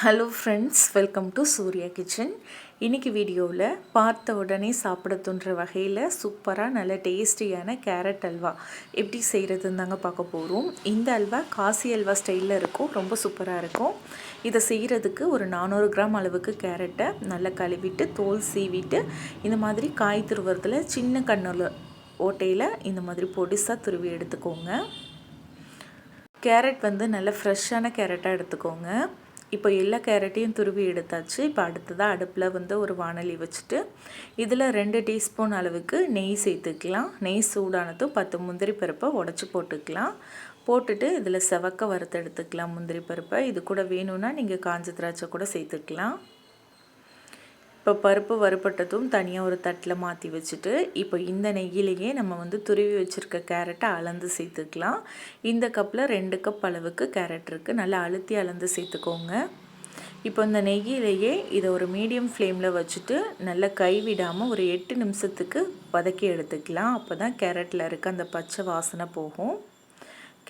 Hello friends welcome to Surya kitchen இன்றைக்கி வீடியோவில் பார்த்த உடனே சாப்பிட தோன்ற வகையில் சூப்பராக நல்ல டேஸ்டியான கேரட் அல்வா எப்படி செய்கிறதுன்னு தாங்க பார்க்க போகிறோம் இந்த அல்வா காசி அல்வா ஸ்டைலில் இருக்கும் ரொம்ப சூப்பராக இருக்கும். இதை செய்கிறதுக்கு ஒரு நானூறு கிராம் அளவுக்கு கேரட்டை நல்லா கழுவிட்டு தோல் சீவிட்டு இந்த மாதிரி காய் துருவுறதுல சின்ன கண்ணில் ஓட்டையில் இந்த மாதிரி பொடிசாக துருவி எடுத்துக்கோங்க. கேரட் வந்து நல்ல ஃப்ரெஷ்ஷான கேரட்டாக எடுத்துக்கோங்க. இப்போ எல்லா கேரட்டையும் துருவி எடுத்தாச்சு. இப்போ அடுத்ததாக அடுப்பில் வந்து ஒரு வானலி வச்சுட்டு இதில் ரெண்டு டீஸ்பூன் அளவுக்கு நெய் சேர்த்துக்கலாம். நெய் சூடானதும் பத்து முந்திரி பருப்பை உடச்சி போட்டுக்கலாம். போட்டுட்டு இதில் செவக்க வறுத்து எடுத்துக்கலாம் முந்திரி பருப்பை. இது கூட வேணும்னா நீங்கள் காஞ்ச திராட்சை கூட சேர்த்துக்கலாம். இப்போ பருப்பு வறுப்பட்டதும் தனியாக ஒரு தட்டில் மாற்றி வச்சுட்டு இப்போ இந்த நெய்யிலேயே நம்ம வந்து துருவி வச்சுருக்க கேரட்டை அளந்து சேர்த்துக்கலாம். இந்த கப்பில் ரெண்டு கப் அளவுக்கு கேரட் இருக்குது நல்லா அழுத்தி அளந்து சேர்த்துக்கோங்க. இப்போ இந்த நெய்யிலேயே இதை ஒரு மீடியம் ஃப்ளேமில் வச்சுட்டு நல்லா கைவிடாமல் ஒரு எட்டு நிமிஷத்துக்கு வதக்கி எடுத்துக்கலாம். அப்போ தான் கேரட்டில் இருக்க அந்த பச்சை வாசனை போகும்.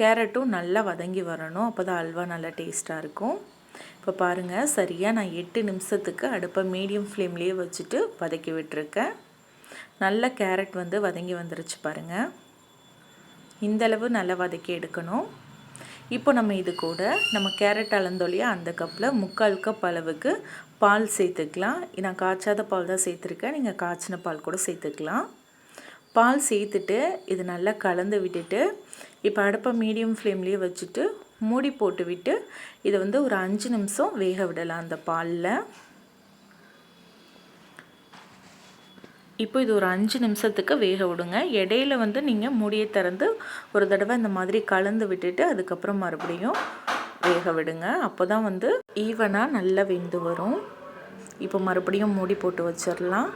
கேரட்டும் நல்லா வதங்கி வரணும். அப்போ தான் அல்வா நல்லா டேஸ்ட்டாக இருக்கும். இப்போ பாருங்கள் சரியாக நான் எட்டு நிமிஷத்துக்கு அடுப்பை மீடியம் ஃப்ளேம்லேயே வச்சுட்டு வதக்கி விட்டுருக்கேன். நல்ல கேரட் வந்து வதங்கி வந்துருச்சு பாருங்கள் இந்தளவு நல்லா வதக்கி எடுக்கணும். இப்போ நம்ம இது கூட நம்ம கேரட் அளந்தொழியா அந்த கப்பில் முக்கால் கப் அளவுக்கு பால் சேர்த்துக்கலாம். நான் காய்ச்சாத பால் தான் சேர்த்துருக்கேன் நீங்கள் காய்ச்சின பால் கூட சேர்த்துக்கலாம். பால் சேர்த்துட்டு இது நல்லா கலந்து விட்டுட்டு இப்போ அடுப்பை மீடியம் ஃப்ளேம்லேயே வச்சுட்டு மூடி போட்டுவிட்டு இதை வந்து ஒரு அஞ்சு நிமிஷம் வேக விடலாம் அந்த பாலில். இப்போ இது ஒரு அஞ்சு நிமிஷத்துக்கு வேக விடுங்க. இடையில வந்து நீங்கள் மூடியை திறந்து ஒரு தடவை இந்த மாதிரி கலந்து விட்டுட்டு அதுக்கப்புறம் மறுபடியும் வேக விடுங்க. அப்போ தான் வந்து ஈவனாக நல்லா வெந்து வரும். இப்போ மறுபடியும் மூடி போட்டு வச்சிடலாம்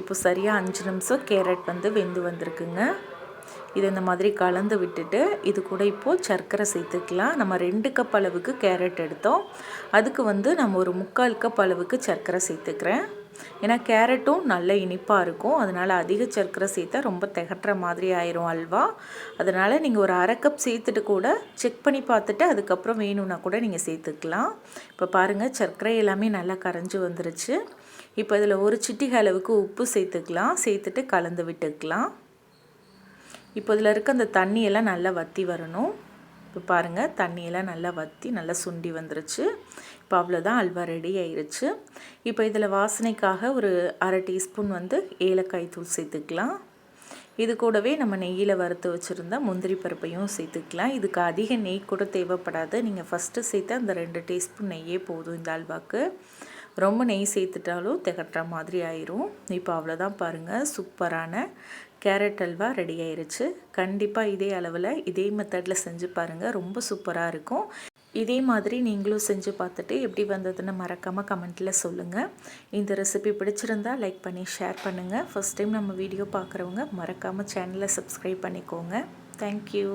இப்போ சரியாக அஞ்சு நிமிஷம் கேரட் வந்து வெந்து வந்திருக்குங்க. இதை இந்த மாதிரி கலந்து விட்டுட்டு இது கூட இப்போது சர்க்கரை சேர்த்துக்கலாம். நம்ம ரெண்டு கப் அளவுக்கு கேரட் எடுத்தோம். அதுக்கு வந்து நம்ம ஒரு முக்கால் கப் அளவுக்கு சர்க்கரை சேர்த்துக்கிறேன். ஏன்னா கேரட்டும் நல்ல இனிப்பாக இருக்கும். அதனால் அதிக சர்க்கரை சேர்த்தா ரொம்ப திகட்டுற மாதிரி ஆயிரும் அல்வா. அதனால் நீங்கள் ஒரு அரை கப் சேர்த்துட்டு கூட செக் பண்ணி பார்த்துட்டு அதுக்கப்புறம் வேணும்னா கூட நீங்கள் சேர்த்துக்கலாம். இப்போ பாருங்கள் சர்க்கரை எல்லாமே நல்லா கரைஞ்சி வந்துருச்சு. இப்போ இதில் ஒரு சிட்டிகை அளவுக்கு உப்பு சேர்த்துக்கலாம். சேர்த்துட்டு கலந்து விட்டுக்கலாம். இப்போ இதில் இருக்க அந்த தண்ணியெல்லாம் நல்லா வற்றி வரணும். இப்போ பாருங்கள் தண்ணியெல்லாம் நல்லா வற்றி நல்லா சுண்டி வந்துருச்சு. இப்போ அவ்வளோதான் அல்வா ரெடி ஆயிடுச்சு இப்போ இதில் வாசனைக்காக ஒரு அரை டீஸ்பூன் வந்து ஏலக்காய் தூள் சேர்த்துக்கலாம். இது கூடவே நம்ம நெய்யில் வறுத்து வச்சுருந்தா முந்திரி பருப்பையும் சேர்த்துக்கலாம். இதுக்கு அதிக நெய் கூட தேவைப்படாது. நீங்கள் ஃபஸ்ட்டு சேர்த்து அந்த ரெண்டு டீஸ்பூன் நெய்யே போதும் இந்த அல்வாக்கு. ரொம்ப நெய் சேர்த்துட்டாலும் திகட்டுற மாதிரி ஆயிரும். இப்போ அவ்வளோதான் பாருங்கள் சூப்பரான கேரட் அல்வா ரெடி ஆயிருச்சு. கண்டிப்பாக இதே அளவில் இதே மெத்தடில் செஞ்சு பாருங்கள் ரொம்ப சூப்பராக இருக்கும். இதே மாதிரி நீங்களும் செஞ்சு பார்த்துட்டு எப்படி வந்ததுன்னு மறக்காமல் கமெண்ட்டில் சொல்லுங்கள் இந்த ரெசிபி பிடிச்சிருந்தா லைக் பண்ணி ஷேர் பண்ணுங்கள் ஃபஸ்ட் டைம் நம்ம வீடியோ பார்க்குறவங்க மறக்காமல் சேனலை சப்ஸ்கிரைப் பண்ணிக்கோங்க. தேங்க்யூ